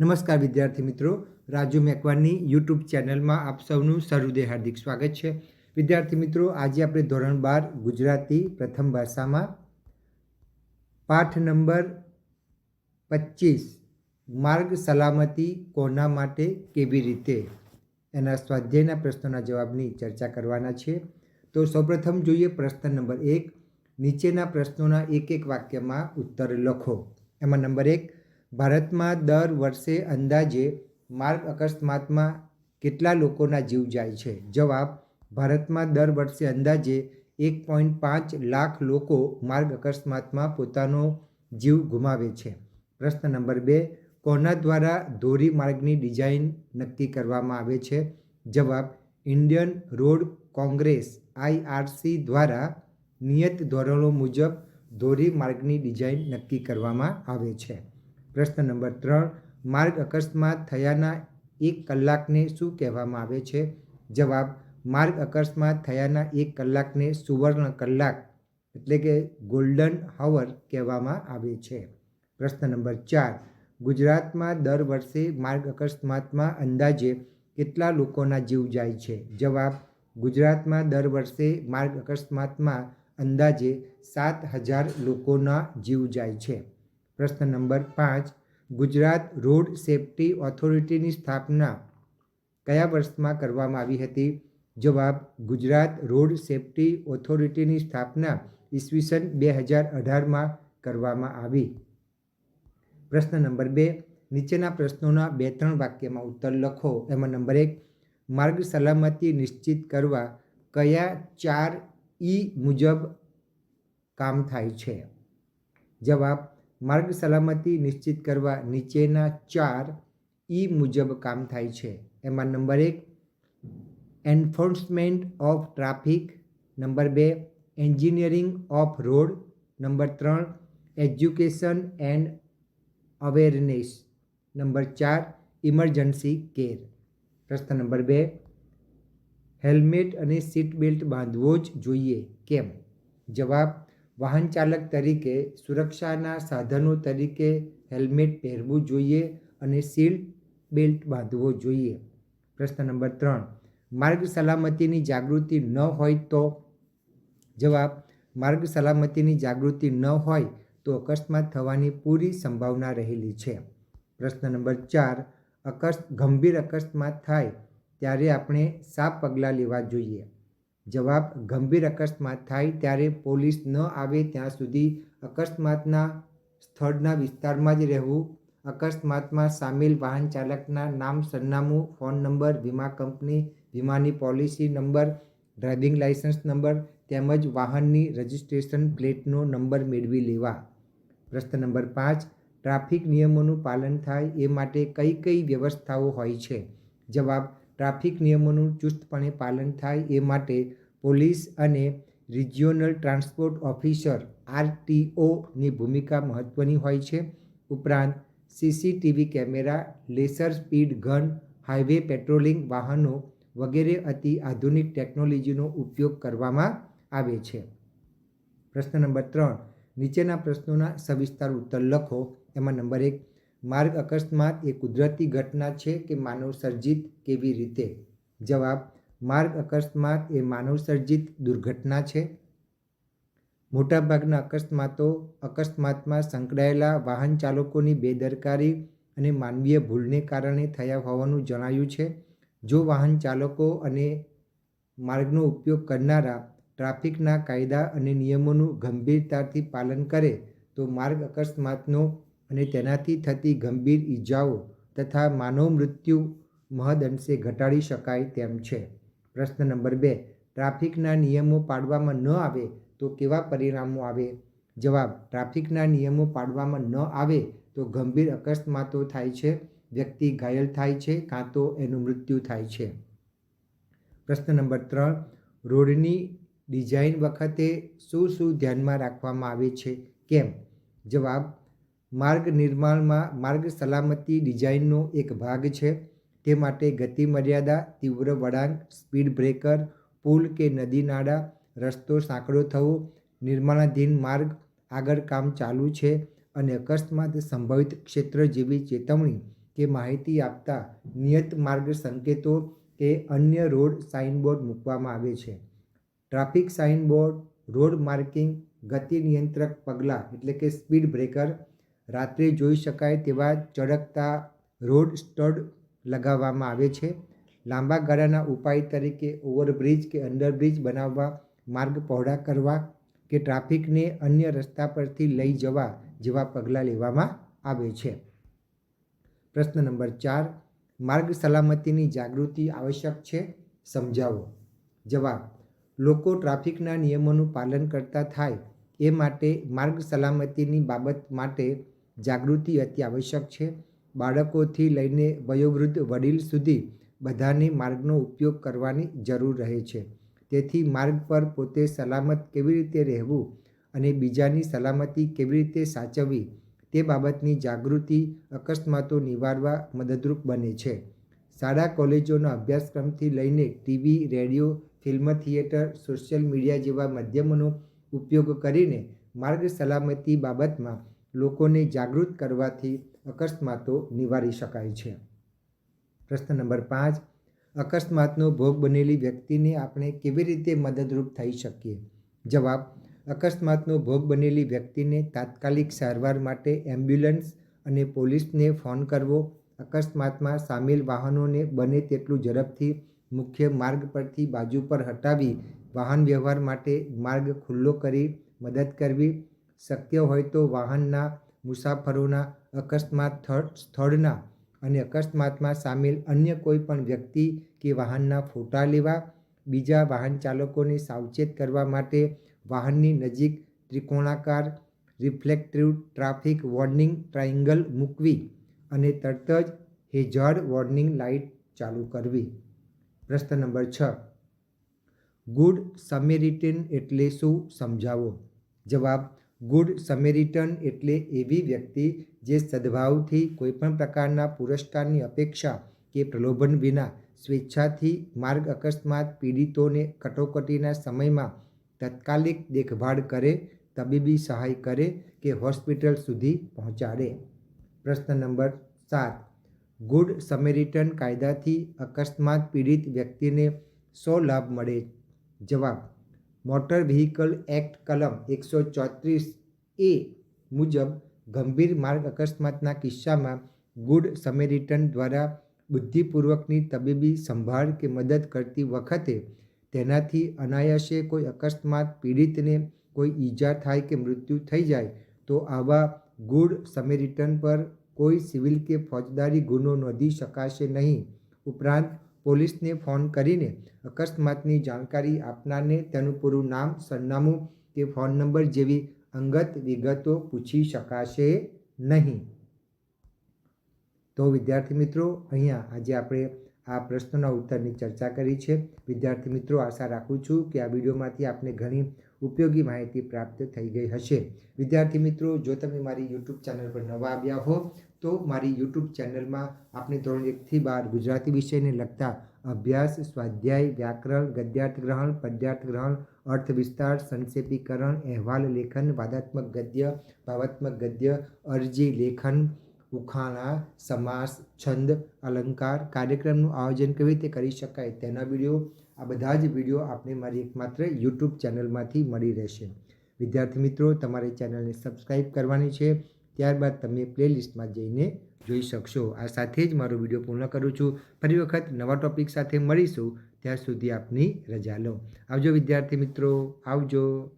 નમસ્કાર વિદ્યાર્થી મિત્રો. રાજુ મેકવાનની યુટ્યુબ ચેનલમાં આપ સૌનું સહૃદય હાર્દિક સ્વાગત છે. વિદ્યાર્થી મિત્રો, આજે આપણે ધોરણ બાર ગુજરાતી પ્રથમ ભાષામાં પાઠ નંબર પચીસ, માર્ગ સલામતી કોના માટે કેવી રીતે? એના સ્વાધ્યાયના પ્રશ્નોના જવાબની ચર્ચા કરવાના છે. તો સૌપ્રથમ જોઈએ પ્રશ્ન નંબર એક. નીચેના પ્રશ્નોના એક એક વાક્યમાં ઉત્તર લખો. એમાં નંબર એક ભારતમાં દર વર્ષે અંદાજે માર્ગ અકસ્માતમાં કેટલા લોકોના જીવ જાય છે? જવાબ, ભારતમાં દર વર્ષે અંદાજે એક પોઈન્ટ પાંચ લાખ લોકો માર્ગ અકસ્માતમાં પોતાનો જીવ ગુમાવે છે. પ્રશ્ન નંબર બે, કોના દ્વારા ધોરી માર્ગની ડિઝાઇન નક્કી કરવામાં આવે છે? જવાબ, ઇન્ડિયન રોડ કોંગ્રેસ આઈઆરસી દ્વારા નિયત ધોરણો મુજબ ધોરી માર્ગની ડિઝાઇન નક્કી કરવામાં આવે છે. પ્રશ્ન નંબર ત્રણ, માર્ગ અકસ્માત થયાના એક કલાકને શું કહેવામાં આવે છે? જવાબ, માર્ગ અકસ્માત થયાના એક કલાકને સુવર્ણ કલાક એટલે કે ગોલ્ડન હાવર કહેવામાં આવે છે. પ્રશ્ન નંબર ચાર, ગુજરાતમાં દર વર્ષે માર્ગ અકસ્માતમાં અંદાજે કેટલા લોકોના જીવ જાય છે? જવાબ, ગુજરાતમાં દર વર્ષે માર્ગ અકસ્માતમાં અંદાજે સાત હજાર લોકોના જીવ જાય છે. પ્રશ્ન નંબર પાંચ, ગુજરાત રોડ સેફ્ટી ઓથોરિટીની સ્થાપના કયા વર્ષમાં કરવામાં આવી હતી? જવાબ, ગુજરાત રોડ સેફ્ટી ઓથોરિટીની સ્થાપના ઈસવીસન બે હજાર અઢારમાં કરવામાં આવી. પ્રશ્ન નંબર બે, નીચેના પ્રશ્નોના બે ત્રણ વાક્યમાં ઉત્તર લખો. એમાં નંબર એક, માર્ગ સલામતી નિશ્ચિત કરવા કયા ચાર ઈ મુજબ કામ થાય છે? જવાબ માર્ગ સલામતી નિશ્ચિત કરવા નીચેના ચાર ઈ મુજબ કામ થાય છે. એમાં નંબર એક, એન્ફોર્સમેન્ટ ઓફ ટ્રાફિક. નંબર બે, એન્જિનિયરિંગ ઓફ રોડ. નંબર ત્રણ, એજ્યુકેશન એન્ડ અવેરનેસ. નંબર ચાર, ઇમરજન્સી કેર. પ્રશ્ન નંબર બે, હેલ્મેટ અને સીટ બેલ્ટ બાંધવો જ જોઈએ. કેમ? જવાબ વાહન ચાલક તરીકે, સુરક્ષાના સાધનો તરીકે હેલ્મેટ પહેરવું જોઈએ અને સીટ બેલ્ટ બાંધવો જોઈએ. પ્રશ્ન નંબર ત્રણ. માર્ગ સલામતીની જાગૃતિ ન હોય તો? જવાબ, માર્ગ સલામતીની જાગૃતિ ન હોય તો અકસ્માત થવાની પૂરી સંભાવના રહેલી છે. પ્રશ્ન નંબર ચાર. અકસ્, ગંભીર અકસ્માત થાય ત્યારે આપણે સા પગલાં લેવા જોઈએ. જવાબ ગંભીર અકસ્માત થાય ત્યારે પોલીસ ન આવે ત્યાં સુધી અકસ્માતના સ્થળના વિસ્તારમાં જ રહેવું. અકસ્માતમાં સામેલ વાહન ચાલકના નામ, સરનામું, ફોન નંબર, વીમા કંપની, વીમાની policy number, driving licence number તેમજ વાહનની રજિસ્ટ્રેશન પ્લેટનો નંબર મેળવી લેવા. પ્રશ્ન નંબર પાંચ, ટ્રાફિક નિયમોનું પાલન થાય એ માટે કઈ કઈ વ્યવસ્થાઓ હોય છે? જવાબ ટ્રાફિક નિયમોનું ચુસ્તપણે પાલન થાય એ માટે પોલીસ અને રિજિયોનલ ટ્રાન્સપોર્ટ ઓફિસર આરટીઓની ભૂમિકા મહત્ત્વની હોય છે. ઉપરાંત, CCTV camera, laser speed gun highway patrolling વાહનો વગેરે અતિ આધુનિક ટેકનોલોજીનો ઉપયોગ કરવામાં આવે છે. પ્રશ્ન નંબર ત્રણ, નીચેના પ્રશ્નોના સવિસ્તાર ઉત્તર લખો. એમાં નંબર એક માર્ગ અકસ્માત એ કુદરતી ઘટના છે કે માનવ સર્જિત કેવી રીતે? જવાબ, માર્ગ અકસ્માત એ માનવ સર્જિત દુર્ઘટના છે. મોટાભાગના અકસ્માતો અકસ્માતમાં સંકળાયેલા વાહન ચાલકોની બેદરકારી અને માનવીય ભૂલને કારણે થયા હોવાનું જણાયું છે. જો વાહન ચાલકો અને માર્ગનો ઉપયોગ કરનારા ટ્રાફિકના કાયદા અને નિયમોનું ગંભીરતાથી પાલન કરે, તો માર્ગ અકસ્માતનો અને તેનાથી થતી ગંભીર ઈજાઓ તથા માનવ મૃત્યુ મહદઅંશે ઘટાડી શકાય તેમ છે. પ્રશ્ન નંબર બે, ટ્રાફિકના નિયમો પાડવામાં ન આવે તો કેવા પરિણામો આવે? જવાબ, ટ્રાફિકના નિયમો પાડવામાં ન આવે તો ગંભીર અકસ્માતો થાય છે, વ્યક્તિ ઘાયલ થાય છે કાં તો એનું મૃત્યુ થાય છે. પ્રશ્ન નંબર ત્રણ, રોડની ડિઝાઇન વખતે શું શું ધ્યાનમાં રાખવામાં આવે છે? કેમ? જવાબ માર્ગ નિર્માણમાં માર્ગ સલામતી ડિઝાઇનનો એક ભાગ છે. તે માટે ગતિ મર્યાદા તીવ્ર વળાંક, સ્પીડ બ્રેકર, પુલ કે નદી નાળા, રસ્તો સાંકડો થવો, નિર્માણાધીન માર્ગ, આગળ કામ ચાલુ છે અને અકસ્માત સંભવિત ક્ષેત્ર જેવી ચેતવણી કે માહિતી આપતા નિયત માર્ગ સંકેતો કે અન્ય રોડ સાઇનબોર્ડ મૂકવામાં આવે છે. ટ્રાફિક સાઇનબોર્ડ, રોડ માર્કિંગ, ગતિ નિયંત્રક પગલાં એટલે કે સ્પીડ બ્રેકર રાત્રે જોઈ શકાય તેવા ચળકતા રોડ સ્ટડ લગાવવામાં આવે છે. લાંબા ગાળાના ઉપાય તરીકે ઓવરબ્રિજ કે અંડરબ્રિજ બનાવવા, માર્ગ પહોળા કરવા કે ટ્રાફિકને અન્ય રસ્તા પરથી લઈ જવા જેવા પગલાં લેવામાં આવે છે. પ્રશ્ન નંબર ચાર, માર્ગ સલામતીની જાગૃતિ આવશ્યક છે? સમજાવો. જવાબ, લોકો ટ્રાફિકના નિયમોનું પાલન કરતા થાય એ માટે માર્ગ સલામતીની બાબત માટે જાગૃતિ અતિ આવશ્યક છે. બાળકોથી લઈને વયોવૃદ્ધ વડીલ સુધી બધાને માર્ગનો ઉપયોગ કરવાની જરૂર રહે છે. તેથી માર્ગ પર પોતે સલામત કેવી રીતે રહેવું અને બીજાની સલામતી કેવી રીતે સાચવવી તે બાબતની જાગૃતિ અકસ્માતો નિવારવા મદદરૂપ બને છે. શાળા કોલેજોના અભ્યાસક્રમથી લઈને TV, radio, film theatre, social media જેવા માધ્યમોનો ઉપયોગ કરીને માર્ગ સલામતી બાબતમાં લોકોને જાગૃત કરવાથી અકસ્માતો નિવારી શકાય છે. પ્રશ્ન નંબર પાંચ. અકસ્માતનો ભોગ બનેલી વ્યક્તિને આપણે કેવી રીતે મદદરૂપ થઈ શકીએ? જવાબ. અકસ્માતનો ભોગ બનેલી વ્યક્તિને તાત્કાલિક સારવાર માટે એમ્બ્યુલન્સ અને પોલીસને ફોન કરવો. અકસ્માતમાં સામેલ વાહનોને બને તેટલું ઝડપથી મુખ્ય માર્ગ પરથી બાજુ પર હટાવી વાહન વ્યવહાર માટે માર્ગ ખુલ્લો કરી મદદ કરવી. શક્ય હોય તો વાહનના, મુસાફરોના, અકસ્માત સ્થળના અને અકસ્માતમાં સામેલ અન્ય કોઈ પણ વ્યક્તિ કે વાહનના ફોટા લેવા, બીજા વાહન ચાલકોને સાવચેત કરવા માટે વાહનની નજીક ત્રિકોણાકાર, રિફ્લેક્ટિવ ટ્રાફિક વોર્નિંગ ટ્રાયંગલ મૂકવી અને તરત જ હેઝાર્ડ વોર્નિંગ લાઇટ ચાલુ કરવી. પ્રશ્ન નંબર છ. ગુડ સમેરિટન એટલે શું? સમજાવો. જવાબ ગુડ સમેરિટન એટલે એવી વ્યક્તિ જે સદભાવથી કોઈપણ પ્રકારના પુરસ્કારની અપેક્ષા કે પ્રલોભન વિના સ્વેચ્છાથી માર્ગ અકસ્માત પીડિતોને કટોકટીના સમયમાં તાત્કાલિક દેખભાળ કરે, તબીબી સહાય કરે કે હોસ્પિટલ સુધી પહોંચાડે. પ્રશ્ન નંબર સાત. ગુડ સમેરિટન કાયદાથી અકસ્માત પીડિત વ્યક્તિને સો લાભ મળે? જવાબ. મોટર વ્હીકલ એક્ટ કલમ એકસો ચોત્રીસ એ મુજબ ગંભીર માર્ગ અકસ્માતના કિસ્સામાં ગુડ સમેરિટન દ્વારા બુદ્ધિપૂર્વકની તબીબી સંભાળ કે મદદ કરતી વખતે તેનાથી અનાયાસે કોઈ અકસ્માત, પીડિતને કોઈ ઈજા થાય કે મૃત્યુ થઈ જાય, તો આવા ગુડ સમેરિટન પર કોઈ સિવિલ કે ફોજદારી ગુનો નોંધી શકાશે નહીં. ઉપરાંત પોલીસને ફોન કરીને અકસ્માતની જાણકારી આપનારને તેનું પૂરું નામ, સરનામું કે ફોન નંબર જેવી અંગત વિગતો પૂછી શકાશે નહીં. તો વિદ્યાર્થી મિત્રો, અહીંયા આજે આપણે આ પ્રશ્નોના ઉત્તરની ચર્ચા કરી છે. વિદ્યાર્થી મિત્રો, આશા રાખું છું કે આ વિડીયોમાંથી આપને ઘણી ઉપયોગી માહિતી પ્રાપ્ત થઈ ગઈ હશે. વિદ્યાર્થી મિત્રો, જો તમે મારી યુટ્યુબ ચેનલ પર નવા આવ્યા હો તો મારી યુટ્યુબ ચેનલમાં આપણે ધોરણ એકથી બાર ગુજરાતી વિષયને લગતા અભ્યાસ, સ્વાધ્યાય, વ્યાકરણ, ગદ્યાર્થ ગ્રહણ, પદ્યાર્થ ગ્રહણ, અર્થ વિસ્તાર, સંક્ષેપીકરણ, અહેવાલ, લેખન, વાદાત્મક ગદ્ય, ભાવાત્મક ગદ્ય, અરજી, લેખન, ઉખાણા, સમાસ, છંદ, અલંકાર, કાર્યક્રમનું આયોજન કેવી રીતે કરી શકાય તેના વીડિયો, આ બધા જ વીડિયો આપણે મારી એકમાત્ર યુટ્યુબ ચેનલમાંથી મળી રહેશે. વિદ્યાર્થી મિત્રો, તમારે ચેનલને સબસ્ક્રાઈબ કરવાની છે. ત્યારબાદ તમે પ્લેલિસ્ટમાં જઈને જોઈ શકશો. આ સાથે જ મારો વીડિયો પૂર્ણ કરું છું. ફરી વખત નવા ટોપિક સાથે મળીશું. ત્યાં સુધી આપની રજા લો. આવજો વિદ્યાર્થી મિત્રો. આવજો.